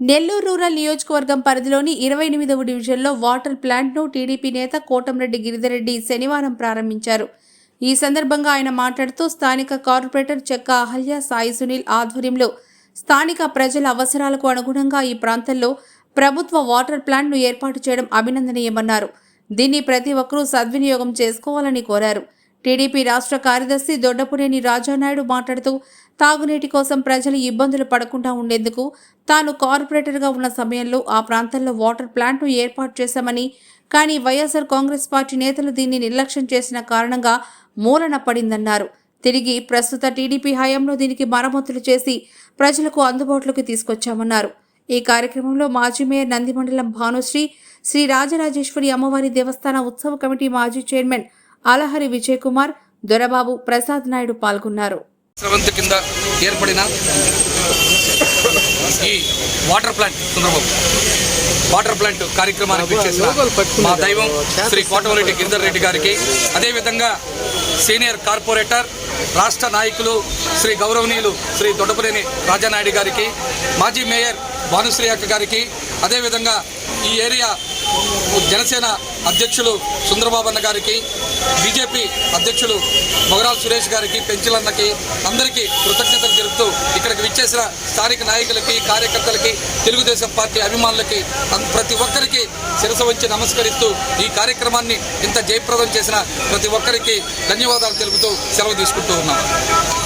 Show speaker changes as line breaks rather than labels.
Nellore rural నియోజకవర్గం పరిధిలోని ఇరవై ఎనిమిదవ డివిజన్లో వాటర్ ప్లాంట్ను టీడీపీ నేత కోటంరెడ్డి గిరిధరెడ్డి శనివారం ప్రారంభించారు. ఈ సందర్భంగా ఆయన మాట్లాడుతూ స్థానిక కార్పొరేటర్ చెక్క అహల్య సాయి సునీల్ ఆధ్వర్యంలో స్థానిక ప్రజల అవసరాలకు అనుగుణంగా ఈ ప్రాంతంలో ప్రభుత్వ వాటర్ ప్లాంట్ను ఏర్పాటు చేయడం అభినందనీయమన్నారు. దీన్ని ప్రతి ఒక్కరూ సద్వినియోగం చేసుకోవాలని కోరారు. టీడీపీ రాష్ట్ర కార్యదర్శి దొడ్డపునేని రాజానాయుడు మాట్లాడుతూ తాగునీటి కోసం ప్రజలు ఇబ్బందులు పడకుండా ఉండేందుకు తాను కార్పొరేటర్గా ఉన్న సమయంలో ఆ ప్రాంతంలో వాటర్ ప్లాంట్ను ఏర్పాటు చేశామని కానీ వైఎస్ఆర్ కాంగ్రెస్ పార్టీ నేతలు దీన్ని నిర్లక్ష్యం చేసిన కారణంగా మూలన పడిందన్నారు. తిరిగి ప్రస్తుత టీడీపీ హయాంలో దీనికి మరమ్మతులు చేసి ప్రజలకు అందుబాటులోకి తీసుకొచ్చామన్నారు. ఈ కార్యక్రమంలో మాజీ మేయర్ నందిమండలం భానుశ్రీ శ్రీ రాజరాజేశ్వరి అమ్మవారి దేవస్థాన ఉత్సవ కమిటీ మాజీ చైర్మన్ అలహరి విజయ్ కుమార్ దొరబాబు ప్రసాద్ నాయుడు పాల్గొన్నారు.
స్రవంతి కింద ఏర్పడిన ఈ water plant Sundarababu water plant కార్యక్రమానికి చేసిన మా దైవం శ్రీ కోటమరెడ్డి గిరిధర్ రెడ్డి గారికి అదేవిధంగా సీనియర్ కార్పొరేటర్ రాష్ట్ర నాయకులు శ్రీ గౌరవనీయులు శ్రీ దొడ్డపలేని రాజానాయుడు గారికి మాజీ మేయర్ భానుశ్రీ అక్క గారికి అదేవిధంగా ఈ ఏరియా జనసేన అధ్యక్షులు సుందరబాబు అన్న గారికి బీజేపీ అధ్యక్షులు మొగరాల్ సురేష్ గారికి పెంచులన్నకి అందరికీ కృతజ్ఞతలు తెలుపుతూ విచ్చేసిన స్థానిక నాయకులకి కార్యకర్తలకి తెలుగుదేశం పార్టీ అభిమానులకి ప్రతి ఒక్కరికి శిరస వంచి నమస్కరిస్తూ ఈ కార్యక్రమాన్ని ఇంత జయప్రదం చేసిన ప్రతి ఒక్కరికి ధన్యవాదాలు తెలుపుతూ సెలవు తీసుకుంటూ ఉన్నాం.